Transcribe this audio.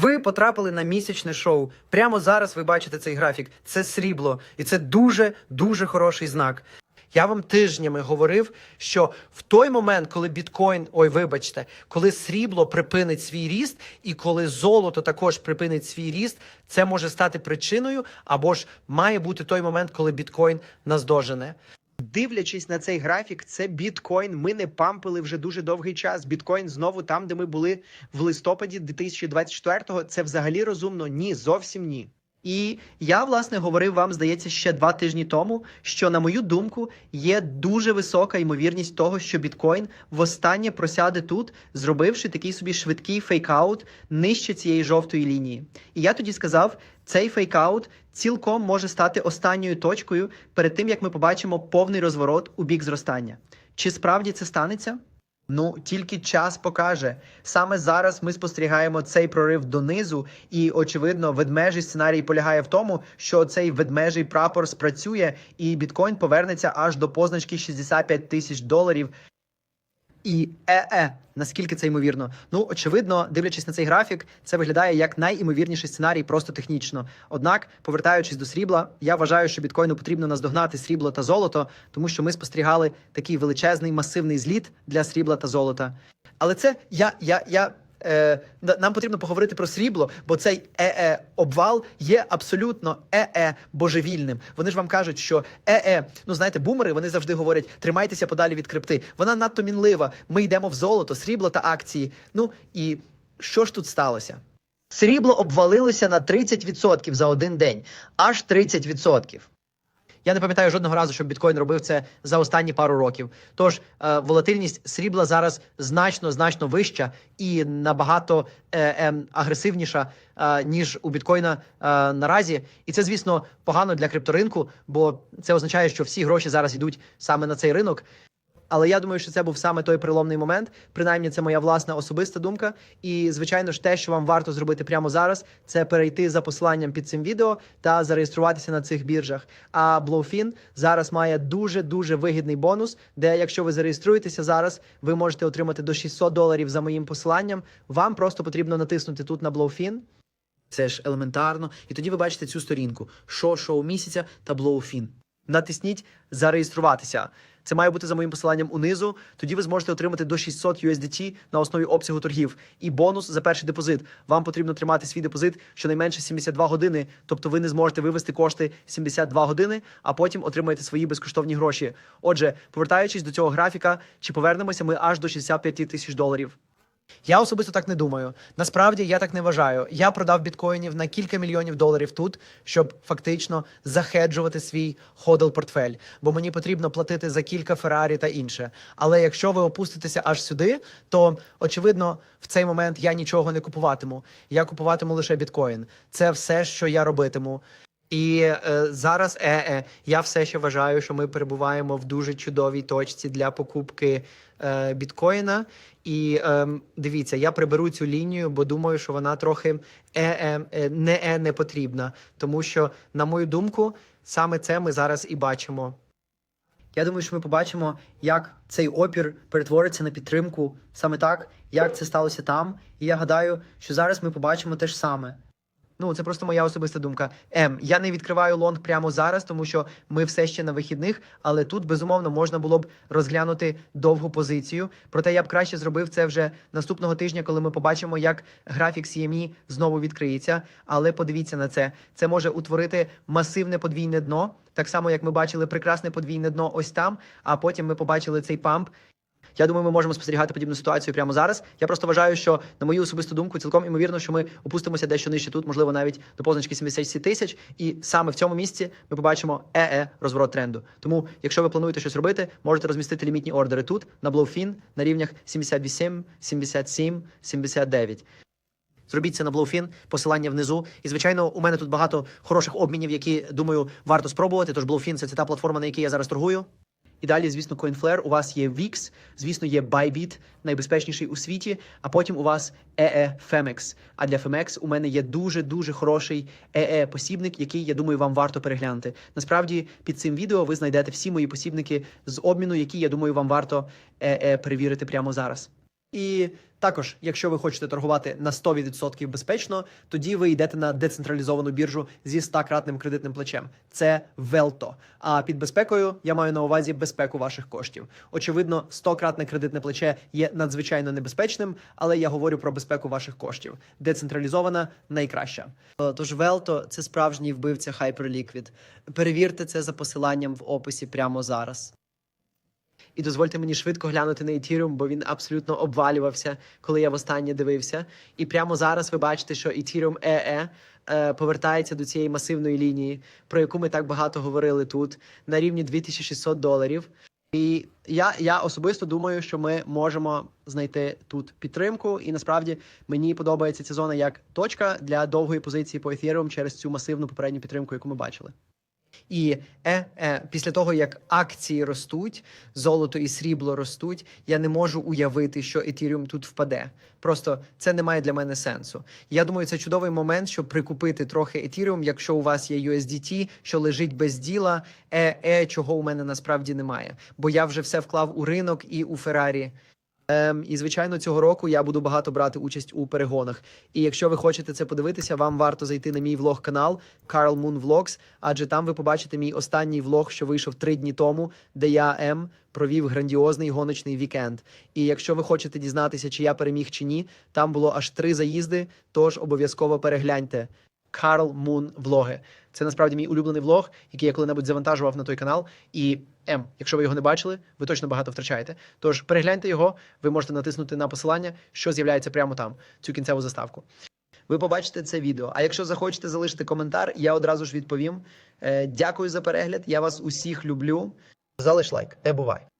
Ви потрапили на місячне шоу. Прямо зараз ви бачите цей графік. Це срібло, і це дуже дуже хороший знак. Я вам тижнями говорив, що в той момент, коли біткоін, ой, вибачте, коли срібло припинить свій ріст, і коли золото також припинить свій ріст, це може стати причиною, або ж має бути той момент, коли біткоін наздожене. Дивлячись на цей графік, це біткоін. Ми не пампили вже дуже довгий час. Біткоін знову там, де ми були в листопаді 2024-го. Це взагалі розумно? Ні, зовсім ні. І я власне говорив вам, здається, ще два тижні тому, що на мою думку є дуже висока ймовірність того, що біткоін востаннє просяде тут, зробивши такий собі швидкий фейкаут нижче цієї жовтої лінії. І я тоді сказав, цей фейкаут цілком може стати останньою точкою перед тим, як ми побачимо повний розворот у бік зростання. Чи справді це станеться? Ну, тільки час покаже. Саме зараз ми спостерігаємо цей прорив донизу, і очевидно, ведмежий сценарій полягає в тому, що цей ведмежий прапор спрацює, і біткоін повернеться аж до позначки 65 тисяч доларів. І е-е, наскільки це ймовірно? Ну, очевидно, дивлячись на цей графік, це виглядає як найімовірніший сценарій просто технічно. Однак, повертаючись до срібла, я вважаю, що біткоїну потрібно наздогнати срібло та золото, тому що ми спостерігали такий величезний масивний зліт для срібла та золота. Але це я, я, я. Е, нам потрібно поговорити про срібло, бо цей е-е обвал є абсолютно е-е божевільним. Вони ж вам кажуть, що е-е, ну знаєте, бумери вони завжди говорять: тримайтеся подалі від крипти. Вона надто мінлива. Ми йдемо в золото, срібло та акції. Ну і що ж тут сталося? Срібло обвалилося на 30% за один день, аж 30%. Я не пам'ятаю жодного разу, щоб біткоін робив це за останні пару років. Тож е, волатильність срібла зараз значно значно вища і набагато е, е, агресивніша е, ніж у біткоїна е, наразі. І це, звісно, погано для крипторинку, бо це означає, що всі гроші зараз йдуть саме на цей ринок. Але я думаю, що це був саме той переломний момент. Принаймні, це моя власна особиста думка. І звичайно ж, те, що вам варто зробити прямо зараз, це перейти за посиланням під цим відео та зареєструватися на цих біржах. А Blowfin зараз має дуже дуже вигідний бонус, де якщо ви зареєструєтеся зараз, ви можете отримати до 600 доларів за моїм посиланням. Вам просто потрібно натиснути тут на Blowfin. Це ж елементарно. І тоді ви бачите цю сторінку: що шоу місяця та Blowfin. Натисніть зареєструватися. Це має бути за моїм посиланням унизу. Тоді ви зможете отримати до 600 USDT на основі обсягу торгів. І бонус за перший депозит. Вам потрібно тримати свій депозит щонайменше 72 години. Тобто ви не зможете вивести кошти 72 години, а потім отримаєте свої безкоштовні гроші. Отже, повертаючись до цього графіка, чи повернемося ми аж до 65 тисяч доларів? Я особисто так не думаю. Насправді я так не вважаю. Я продав біткоїнів на кілька мільйонів доларів тут, щоб фактично захеджувати свій ходл портфель, бо мені потрібно платити за кілька Феррарі та інше. Але якщо ви опуститеся аж сюди, то очевидно в цей момент я нічого не купуватиму. Я купуватиму лише біткоін. Це все, що я робитиму. І е, зараз е, е, я все ще вважаю, що ми перебуваємо в дуже чудовій точці для покупки е, біткоїна. І е, дивіться, я приберу цю лінію, бо думаю, що вона трохи е, е, е, не е, не потрібна. Тому що, на мою думку, саме це ми зараз і бачимо. Я думаю, що ми побачимо, як цей опір перетвориться на підтримку саме так, як це сталося там. І я гадаю, що зараз ми побачимо те ж саме. Ну, це просто моя особиста думка. Ем, я не відкриваю лонг прямо зараз, тому що ми все ще на вихідних, але тут безумовно можна було б розглянути довгу позицію. Проте я б краще зробив це вже наступного тижня, коли ми побачимо, як графік CME знову відкриється. Але подивіться на це. Це може утворити масивне подвійне дно, так само як ми бачили прекрасне подвійне дно ось там. А потім ми побачили цей памп. Я думаю, ми можемо спостерігати подібну ситуацію прямо зараз. Я просто вважаю, що на мою особисту думку, цілком імовірно, що ми опустимося дещо нижче тут, можливо, навіть до позначки 77 тисяч. І саме в цьому місці ми побачимо ЕЕ розворот тренду. Тому, якщо ви плануєте щось робити, можете розмістити лімітні ордери тут на Blowfin на рівнях 78, 77, 79. Зробіть це на Blowfin, посилання внизу. І звичайно, у мене тут багато хороших обмінів, які думаю варто спробувати. Тож Blowfin – це та платформа, на якій я зараз торгую. Далі, звісно, CoinFlare, у вас є VIX, звісно, є Bybit, найбезпечніший у світі, а потім у вас EE Femex. А для Femex у мене є дуже-дуже хороший EE посібник, який, я думаю, вам варто переглянути. Насправді, під цим відео ви знайдете всі мої посібники з обміну, які, я думаю, вам варто EE перевірити прямо зараз. І також, якщо ви хочете торгувати на 100% безпечно, тоді ви йдете на децентралізовану біржу зі 100-кратним кредитним плечем. Це Велто. А під безпекою я маю на увазі безпеку ваших коштів. Очевидно, 100-кратне кредитне плече є надзвичайно небезпечним, але я говорю про безпеку ваших коштів. Децентралізована найкраща. Тож Велто це справжній вбивця Hyperliquid. Перевірте це за посиланням в описі прямо зараз. І дозвольте мені швидко глянути на Ethereum, бо він абсолютно обвалювався, коли я востаннє дивився. І прямо зараз ви бачите, що Ethereum EE е, повертається до цієї масивної лінії, про яку ми так багато говорили тут, на рівні 2600 доларів. І я, я особисто думаю, що ми можемо знайти тут підтримку. І насправді мені подобається ця зона як точка для довгої позиції по Ethereum через цю масивну попередню підтримку, яку ми бачили. І е, е, після того, як акції ростуть, золото і срібло ростуть, я не можу уявити, що Ethereum тут впаде. Просто це не має для мене сенсу. Я думаю, це чудовий момент, щоб прикупити трохи Ethereum, якщо у вас є USDT, що лежить без діла, е, е, чого у мене насправді немає. Бо я вже все вклав у ринок і у Феррарі. Ем, і звичайно, цього року я буду багато брати участь у перегонах. І якщо ви хочете це подивитися, вам варто зайти на мій влог канал Carl Moon Vlogs, адже там ви побачите мій останній влог, що вийшов три дні тому, де я М провів грандіозний гоночний вікенд. І якщо ви хочете дізнатися, чи я переміг чи ні, там було аж три заїзди. Тож обов'язково перегляньте. Карл Мун влоги. Це насправді мій улюблений влог, який я коли-небудь завантажував на той канал. І М, якщо ви його не бачили, ви точно багато втрачаєте. Тож перегляньте його, ви можете натиснути на посилання, що з'являється прямо там, цю кінцеву заставку. Ви побачите це відео. А якщо захочете залишити коментар, я одразу ж відповім. Е, дякую за перегляд. Я вас усіх люблю. Залиш лайк, не бувай.